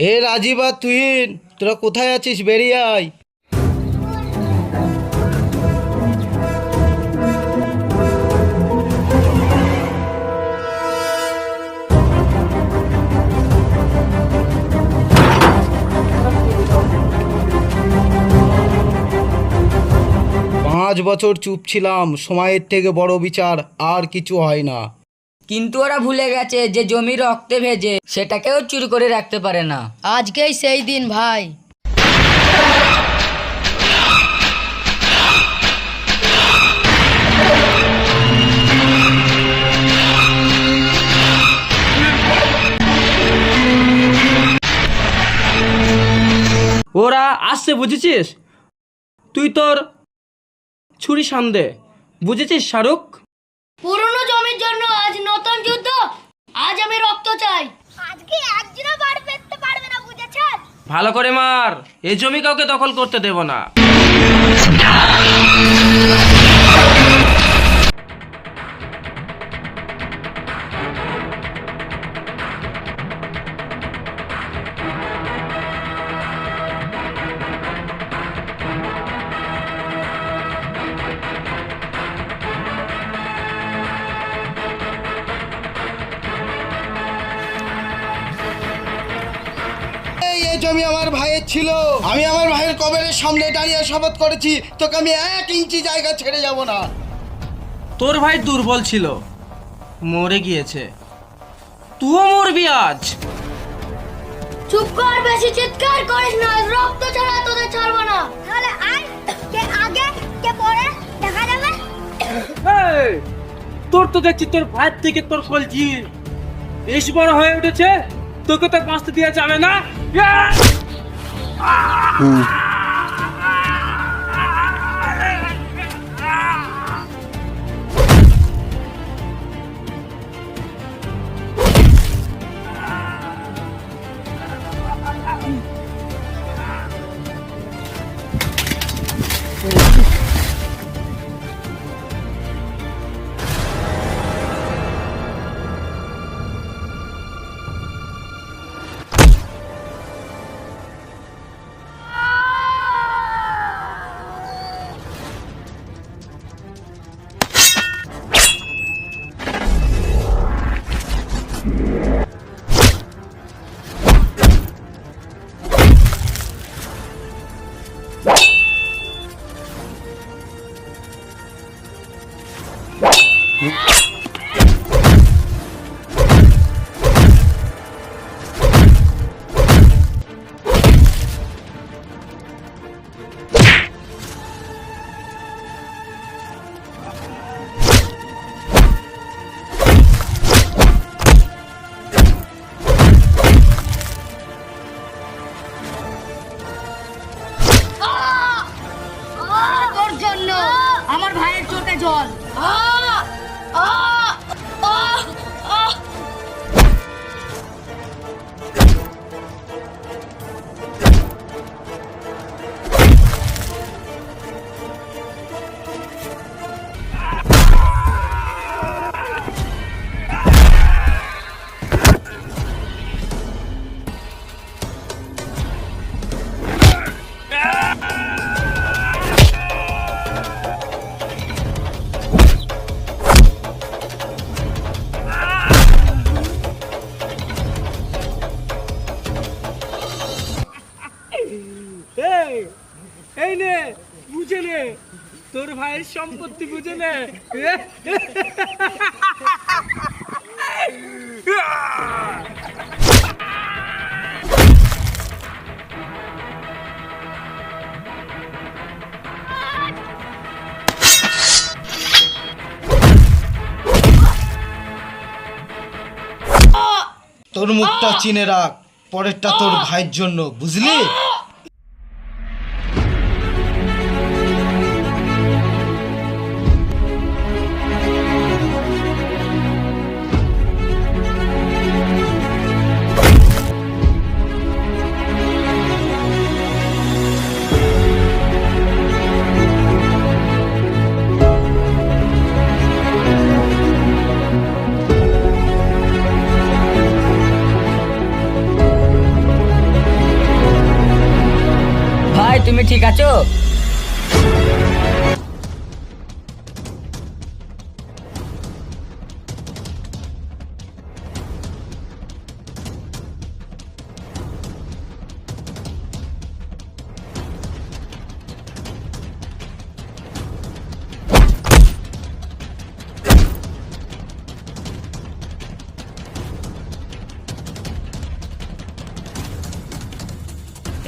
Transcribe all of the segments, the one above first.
এ রাজীব আর তুহিন, তোরা কোথায় আছিস? বেরিয়ে আয়। পাঁচ বছর চুপ ছিলাম। সময়ের থেকে বড় বিচার আর কিছু হয় না। কিন্তু ওরা ভুলে গেছে যে জমি রক্তে ভেজে সেটাকেও চুরি করে রাখতে পারে না। আজকেই সেই দিন ভাই। ওরা আসছে বুঝেছিস? তুই তোর ছুরি সামদে। বুঝেছিস শাহরুখ? পুরনো জমির জন্য আজ নতুন যুদ্ধ আজ আমি রক্ত চাই। আজকে একজনও বাড়ি ফিরতে পারবে না বুঝেছেন? ভালো করে মার। এই জমি কাউকে দখল করতে দেব না। জমি আমার ভাইয়ের ছিল। আমি আমার ভাইয়ের কবরের সামনে দাঁড়িয়ে শপথ করেছি তোকে আমি এক ইঞ্চি জায়গা ছেড়ে যাব না। তোর ভাই দুর্বল ছিল মরে গিয়েছে। তুইও মরবি আজ। চুপ কর বেশি চিৎকার করিস না রক্ত ছাড়া তোদের ছাড়বো না। তাহলে আয় কে আগে কে পরে দেখা যাবে? এই, তোর তো দেখছি তোর ভাইয়ের থেকে তোর কলজি বেশ বড় হয়ে উঠেছে। তোকে তো বাঁচতে দেওয়া যাবে না ইয়া! তোর এই নে, বুঝে নে, তোর ভাইয়ের সম্পত্তি বুঝে নে। তোর মুখটা চিনে রাখ, পরেরটা তোর ভাইয়ের জন্য, বুঝলি? ঠিক আছো?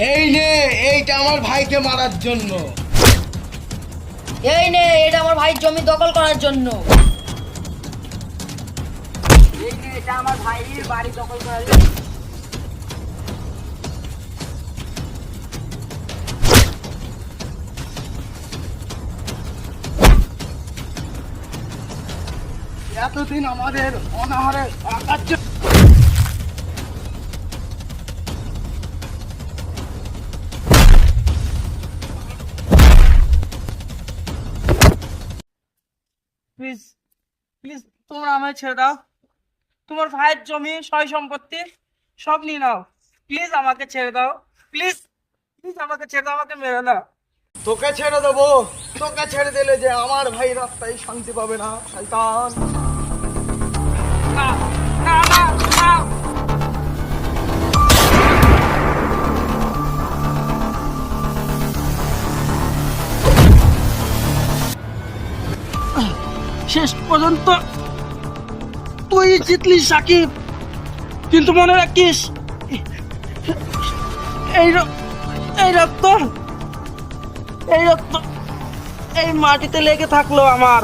এই নে এইটা আমার ভাইকে মারার জন্য। এই নে এটা আমার ভাই জমি দখল করার জন্য। এটা আমার ভাইয়ের বাড়ি দখল করার এতদিন আমাদের অনাহারে আকাশ প্লিজ প্লিজ তোমরা আমায় ছেড়ে দাও। তোমার ভাইয়ের জমি সয় সম্পত্তি সব নিয়ে নাও। প্লিজ আমাকে ছেড়ে দাও। প্লিজ প্লিজ আমাকে ছেড়ে দাও আমাকে মেরে না তোকে ছেড়ে দেবো। তোকে ছেড়ে দিলে যে আমার ভাই রাস্তায় শান্তি পাবে না শয়তান। না না না। শেষ পর্যন্ত তুই জিতলি সাকিব। কিন্তু মনে রাখিস এই এই রক্ত এই রক্ত এই মাটিতে লেগে থাকল আমার।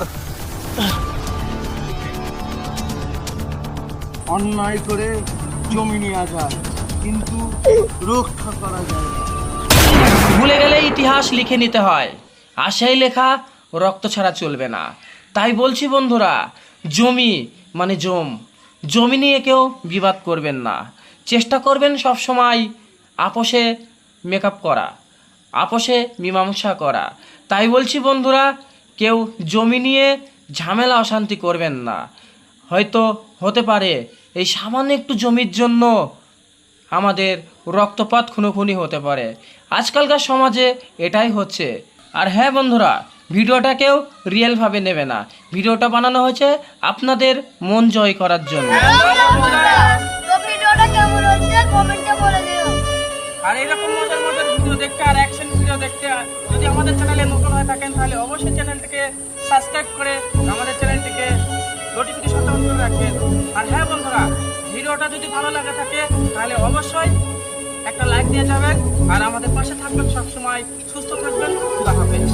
অন্যায় করে জমি নেওয়া যায় কিন্তু রক্ষা করা যায় ভুলে গেলে ইতিহাস লিখে নিতে হয়। আর সেই লেখা রক্ত ছাড়া চলবে না। তাই বলছি বন্ধুরা, জমি মানে জম। জমি নিয়ে কেউ বিবাদ করবেন না। চেষ্টা করবেন সব সময় আপোষে মেকআপ করা, আপোষে মীমাংসা করা। তাই বলছি বন্ধুরা, কেউ জমি নিয়ে ঝামেলা, অশান্তি করবেন না। হয়তো হতে পারে এই সামান্য একটু জমির জন্য আমাদের রক্তপাত খুনোখুনি হতে পারে। আজকালকার সমাজে এটাই হচ্ছে। আর হ্যাঁ বন্ধুরা ভিডিওটাকেও রিয়েলভাবে নেবে না। ভিডিওটা বানানো হয়েছে আপনাদের মন জয় করার জন্য। ভিডিওটা আর এরকম মজার মজার ভিডিও দেখতে আর অ্যাকশন ভিডিও দেখতে যদি আমাদের চ্যানেলে নতুন হয়ে থাকেন, তাহলে অবশ্যই চ্যানেলটিকে সাবস্ক্রাইব করে আমাদের চ্যানেলটিকে নোটিফিকেশন অন করে রাখবেন। আর হ্যাঁ বন্ধুরা, ভিডিওটা যদি ভালো লাগে থাকে, তাহলে অবশ্যই একটা লাইক দিয়ে যাবেন। আর আমাদের পাশে থাকবেন সবসময়। সুস্থ থাকবেন খুদা হাফেজ।